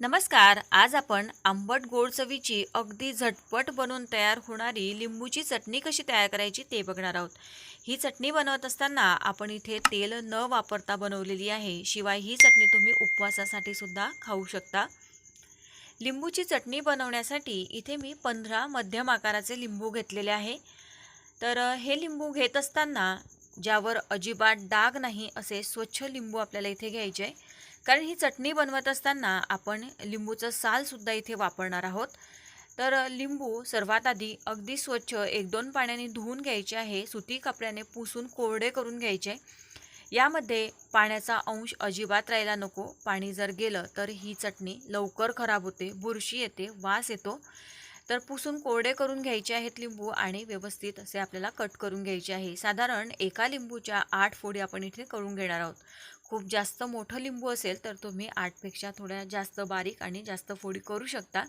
नमस्कार आज आपण आंबट गोड चवीची अगदी झटपट बनवून तयार होणारी लिंबूची चटणी कशी तयार करायची ते बघणार आहोत. ही चटणी बनवत असताना आपण इथे तेल न वापरता बनवलेली आहे शिवाय ही चटणी तुम्ही उपवासासाठी सुद्धा खाऊ शकता. लिंबूची चटणी बनवण्यासाठी इथे मी पंधरा मध्यम आकाराचे लिंबू घेतलेले आहे. तर हे लिंबू घेत असताना ज्यावर अजिबात डाग नाही असे स्वच्छ लिंबू आपल्याला इथे घ्यायचे आहे. कारण ही चटणी बनवत असताना आपण लिंबूचं सालसुद्धा इथे वापरणार आहोत. तर लिंबू सर्वात आधी अगदी स्वच्छ एक दोन पाण्याने धुवून घ्यायचे आहे. सुती कपड्याने पुसून कोरडे करून घ्यायचे. यामध्ये पाण्याचा अंश अजिबात राहायला नको. पाणी जर गेलं तर ही चटणी लवकर खराब होते बुरशी येते वास येतो. तर पुसून कोरडे करून घ्यायचे आहेत लिंबू आणि व्यवस्थित असे आपल्याला कट करून घ्यायचे आहे. साधारण एका लिंबूच्या आठ फोडी आपण इथे करून घेणार आहोत. खूप जास्त मोठं लिंबू असेल तर तुम्ही आठपेक्षा थोड्या जास्त बारीक आणि जास्त फोडी करू शकता.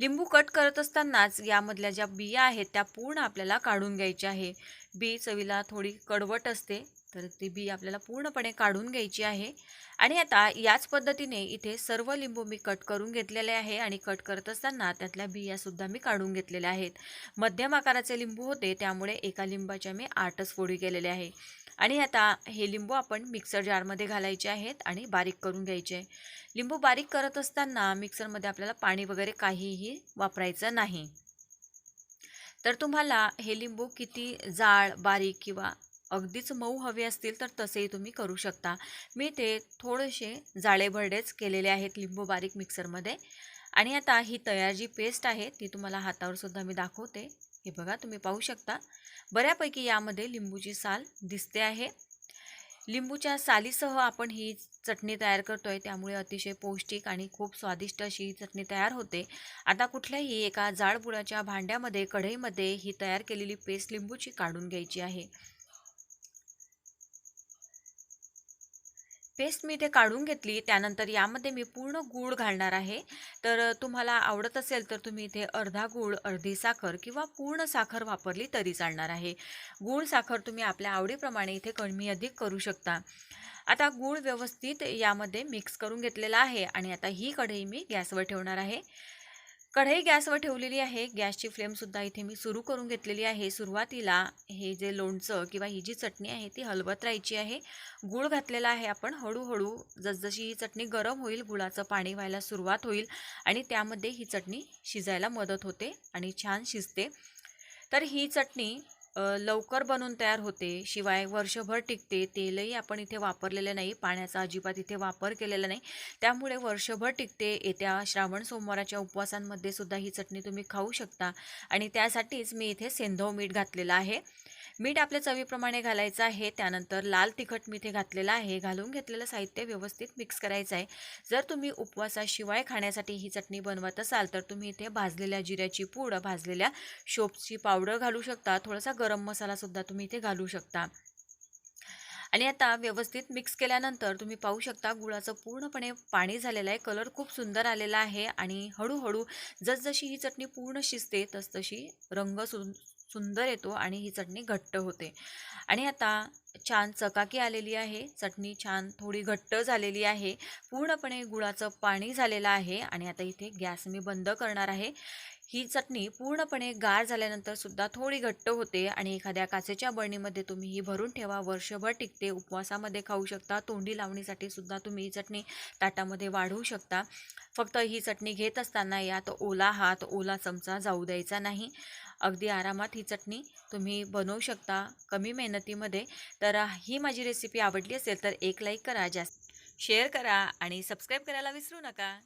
लिंबू कट करत असतानाच यामधल्या ज्या बिया आहेत त्या पूर्ण आपल्याला काढून घ्यायच्या आहे. बी चवीला थोडी कडवट असते तर ती बी आपल्याला पूर्णपणे काढून घ्यायची आहे. आणि आता याच पद्धतीने इथे सर्व लिंबू मी कट करून घेतलेले आहे आणि कट करत असताना त्यातल्या बियासुद्धा मी काढून घेतलेल्या आहेत. मध्यम आकाराचे लिंबू होते त्यामुळे एका लिंबाच्या मी आठच फोडी केलेल्या आहे. आणि आता हे लिंबू आपण मिक्सर जारमध्ये घालायचे आहेत आणि बारीक करून घ्यायचे. आहे लिंबू बारीक करत असताना मिक्सरमध्ये आपल्याला पाणी वगैरे काहीही वापरायचं नाही. तर तुम्हाला हे लिंबू किती जाड बारीक किंवा अगदीच मऊ हवे असतील तर तसेही तुम्ही करू शकता. मी ते थोडेसे जाळेभरडेच केलेले आहेत लिंबू बारीक मिक्सरमध्ये. आणि आता ही तयार जी पेस्ट आहे ती तुम्हाला हातावर सुद्धा मी दाखवते. हे बघा तुम्ही पाहू शकता. बऱ्यापैकी यामध्ये लिंबूची साल दिसते आहे. लिंबूच्या सालीसह आपण ही चटणी तयार करतो आहे त्यामुळे अतिशय पौष्टिक आणि खूप स्वादिष्ट अशी ही चटणी तयार होते. आता कुठल्याही एका जाडबुडाच्या भांड्यामध्ये कढईमध्ये ही तयार केलेली पेस्ट लिंबूची काढून घ्यायची आहे. पेस्ट मी इथे काढून घेतली. त्यानंतर यामध्ये मी पूर्ण गूळ घालणार आहे. तर तुम्हाला आवडत असेल तर तुम्ही इथे अर्धा गूळ अर्धी साखर किंवा पूर्ण साखर वापरली तरी चालणार आहे. गूळ साखर तुम्ही आपल्या आवडीप्रमाणे इथे कमी अधिक करू शकता. आता गूळ व्यवस्थित यामध्ये मिक्स करून घेतलेला आहे आणि आता ही कढई मी गॅसवर ठेवणार आहे. कढई गॅसवर ठेवलेली आहे. गॅसची फ्लेमसुद्धा इथे मी सुरू करून घेतलेली आहे. सुरुवातीला हे जे लोणचं किंवा ही जी चटणी आहे ती हलवत राहायची आहे. गूळ घातलेला आहे आपण. हळूहळू जसजशी ही चटणी गरम होईल गुळाचं पाणी व्हायला सुरुवात होईल आणि त्यामध्ये ही चटणी शिजायला मदत होते आणि छान शिजते. तर ही चटणी लवकर बनून तयार होते. शिवाय वर्षभर टिकते. तेलही आपण इथे वापरलेलं नाही. पाण्याचा अजिबात इथे वापर केलेला नाही. त्यामुळे वर्षभर टिकते. येत्या श्रावण सोमवाराच्या उपवासांमध्ये सुद्धा ही चटणी तुम्ही खाऊ शकता. आणि त्यासाठीच मी इथे सेंधव मीठ घातलेलं आहे. मीठ आपल्या चवीप्रमाणे घालायचं आहे. त्यानंतर लाल तिखट मी इथे घातलेलं आहे. घालून घेतलेलं साहित्य व्यवस्थित मिक्स करायचं आहे. जर तुम्ही उपवासाशिवाय खाण्यासाठी ही चटणी बनवत असाल तर तुम्ही इथे भाजलेल्या जिऱ्याची पूड भाजलेल्या शोपची पावडर घालू शकता. थोडासा गरम मसालासुद्धा तुम्ही इथे घालू शकता. आणि आता व्यवस्थित मिक्स केल्यानंतर तुम्ही पाहू शकता गुळाचं पूर्णपणे पाणी झालेलं आहे. कलर खूप सुंदर आलेला आहे. आणि हळूहळू जसजशी ही चटणी पूर्ण शिजते तसतशी रंग सु सुंदर येतो आणि ही चटणी घट्ट होते. आणि आता छान चकाकी आलेली आहे. चटणी छान थोडी घट्ट झालेली आहे. पूर्णपणे गुळाचं पाणी झालेलं आहे. आणि आता इथे गॅस मी बंद करणार आहे. ही चटणी पूर्णपणे गार झाल्यानंतर सुद्धा थोडी घट्ट होते आणि एखाद्या काचेच्या बळणीमध्ये तुम्ही ही भरून ठेवा. वर्षभर टिकते. उपवासामध्ये खाऊ शकता. तोंडी लावणीसाठी सुद्धा तुम्ही ही चटणी ताटामध्ये वाढवू शकता. फक्त ही चटणी घेत असताना यात ओला हात ओला चमचा जाऊ द्यायचा नाही. अगदी आरामात ही चटणी तुम्ही बनवू शकता कमी मेहनतीमध्ये. तर ही माझी रेसिपी आवडली असेल तर एक लाईक करा जास्त शेअर करा आणि सबस्क्राईब करायला विसरू नका.